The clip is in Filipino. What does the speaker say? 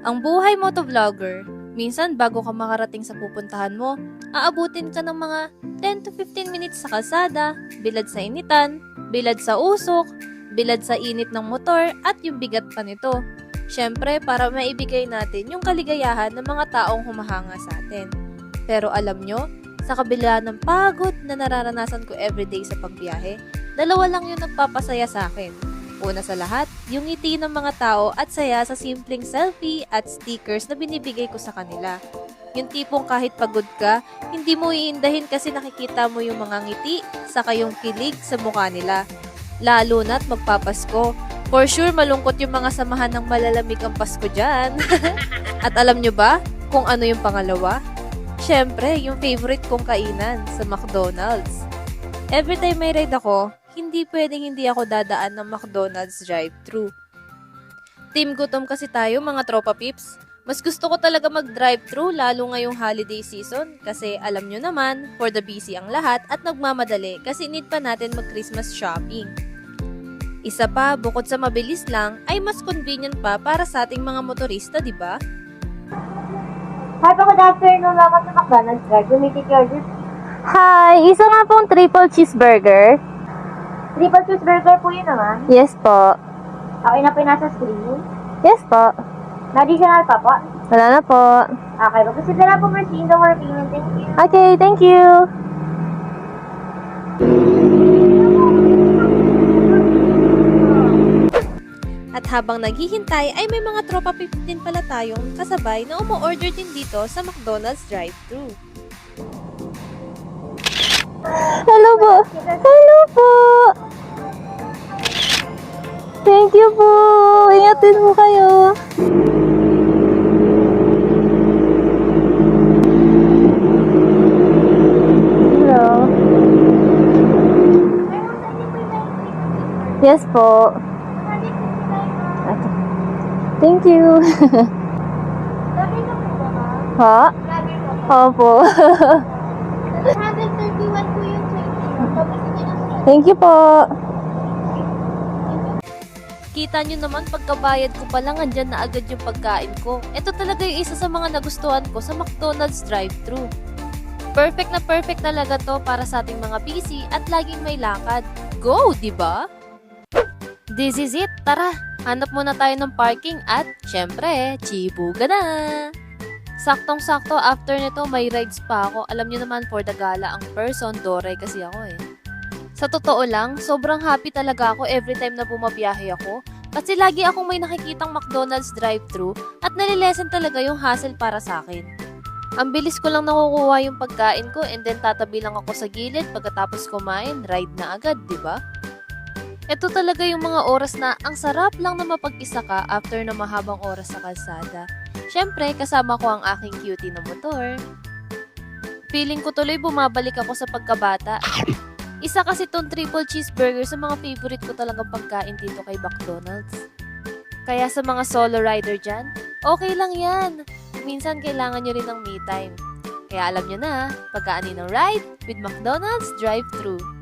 Ang buhay motovlogger, minsan bago ka makarating sa pupuntahan mo, aabutin ka ng mga 10 to 15 minutes sa kalsada, bilad sa initan, bilad sa usok, bilad sa init ng motor, at yung bigat pa nito. Siyempre, para maibigay natin yung kaligayahan ng mga taong humahanga sa atin. Pero alam nyo, sa kabila ng pagod na nararanasan ko everyday sa pagbiyahe, dalawa lang yung nagpapasaya sa akin. Una sa lahat, yung ngiti ng mga tao at saya sa simpleng selfie at stickers na binibigay ko sa kanila. Yung tipong kahit pagod ka, hindi mo iindahin kasi nakikita mo yung mga ngiti saka yung kilig sa mukha nila. Lalo na't magpapasko. For sure, malungkot yung mga samahan ng malalamig ang Pasko dyan. at alam nyo ba kung ano yung pangalawa? Siyempre, yung favorite kong kainan sa McDonald's. Every time may ride ako, hindi pwedeng hindi ako dadaan ng McDonald's drive-thru. Team gutom kasi tayo mga tropa pips. Mas gusto ko talaga mag-drive-thru lalo ngayong holiday season kasi alam nyo naman, for the busy ang lahat at nagmamadali kasi need pa natin mag-Christmas shopping. Isa pa, bukod sa mabilis lang, ay mas convenient pa para sa ating mga motorista, di ba? Hi po, good afternoon. Welcome to McDonald's Drive. You take your order? Hi, isa nga pong triple cheeseburger. Triple cheeseburger po yun naman. Yes po. Okay na po yung nasa screen. Yes po. Na-additional pa po. Wala na po. Okay, mag-proceed na lang po machine the working. Thank you. Okay, thank you. At habang naghihintay ay may mga tropa pips din pala tayong kasabay na umu-order din dito sa McDonald's drive-thru. Hello po. Hello po. Thank you po. Ingatin mo kayo. Hello. Yes po. Thank you. Po? Ha? Po. Opo. 131 po yung check. Tapos hindi. Thank you po. Kita nyo naman pagkabayad ko pa lang andyan na agad yung pagkain ko. Ito talaga yung isa sa mga nagustuhan ko sa McDonald's drive-thru. Perfect na perfect talaga to para sa ating mga busy at laging may lakad. Go, di ba? This is it. Tara, hanap muna tayo ng parking at syempre, chibuga na! Saktong-sakto, after nito may rides pa ako. Alam nyo naman, for the gala ang person, Dore kasi ako eh. Sa totoo lang, sobrang happy talaga ako every time na bumabiyahe ako. Kasi lagi akong may nakikitang McDonald's drive-thru at nalilesen talaga yung hassle para sa akin. Ang bilis ko lang nakukuha yung pagkain ko and then tatabi lang ako sa gilid pagkatapos kumain, ride na agad, di ba? Ito talaga yung mga oras na ang sarap lang na mapag-isa ka after na mahabang oras sa kalsada. Siyempre, kasama ko ang aking cutie na motor. Feeling ko tuloy bumabalik ako sa pagkabata. Isa kasi tong triple cheeseburger sa mga favorite ko talagang pagkain dito kay McDonald's. Kaya sa mga solo rider dyan, okay lang yan. Minsan kailangan nyo rin ng me time. Kaya alam nyo na, pagkaani ng ride with McDonald's drive-thru.